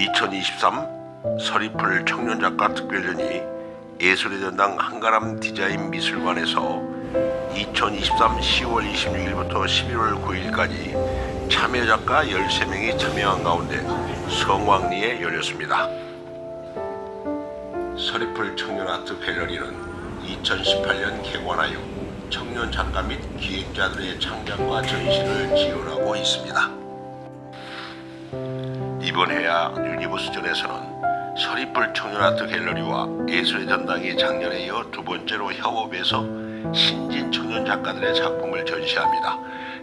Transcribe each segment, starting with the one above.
2023 서리풀 청년작가 특별전이 예술의 전당 한가람 디자인 미술관에서 2023 10월 26일부터 11월 9일까지 참여 작가 13명이 참여한 가운데 성황리에 열렸습니다. 서리풀 청년아트 갤러리는 2018년 개관하여 청년 작가 및 기획자들의 창작과 전시를 지원하고 있습니다. 이번 해야 유니버스전에서는 서리풀 청년아트 갤러리와 예술의 전당이 작년에 이어 두 번째로 협업해서 신진 청년 작가들의 작품을 전시합니다.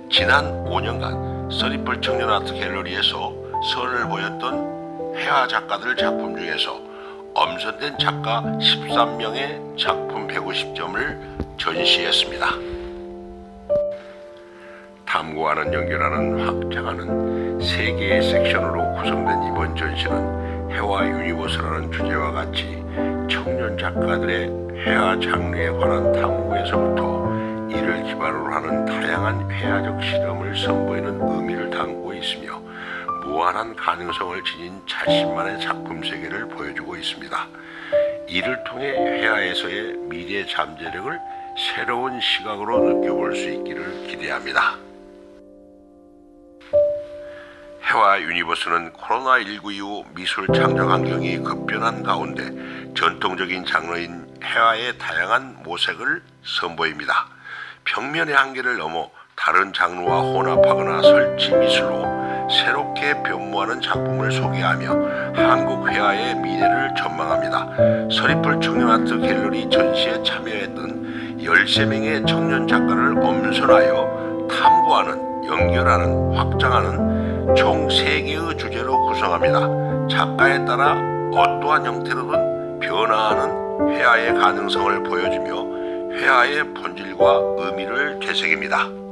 지난 5년간 서리풀 청년아트 갤러리에서 선을 보였던 해화 작가들 작품 중에서 엄선된 작가 13명의 작품 150점을 전시했습니다. 탐구하는 연결하는 확장하는 세 개의 섹션으로 구성된 이번 전시는 해와 유니버스라는 주제와 같이 청년 작가들의 해와 장르에 관한 탐구에서부터 이를 기반으로 하는 다양한 회화적 실험을 선보이는 의미를 담고 있으며 무한한 가능성을 지닌 자신만의 작품 세계를 보여주고 있습니다. 이를 통해 회화에서의 미래 잠재력을 새로운 시각으로 느껴볼 수 있기를 기대합니다. 해와 유니버스는 코로나19 이후 미술 창작 환경이 급변한 가운데 전통적인 장르인 해와의 다양한 모색을 선보입니다. 평면의 한계를 넘어 다른 장르와 혼합하거나 설치 미술로 새롭게 변모하는 작품을 소개하며 한국 회화의 미래를 전망합니다. 서리풀 청년아트 갤러리 전시에 참여했던 13명의 청년 작가를 엄선하여 탐구하는, 연결하는, 확장하는 총 3개의 주제로 구성합니다. 작가에 따라 어떠한 형태로든 변화하는 회화의 가능성을 보여주며 회화의 본질과 의미를 되새깁니다.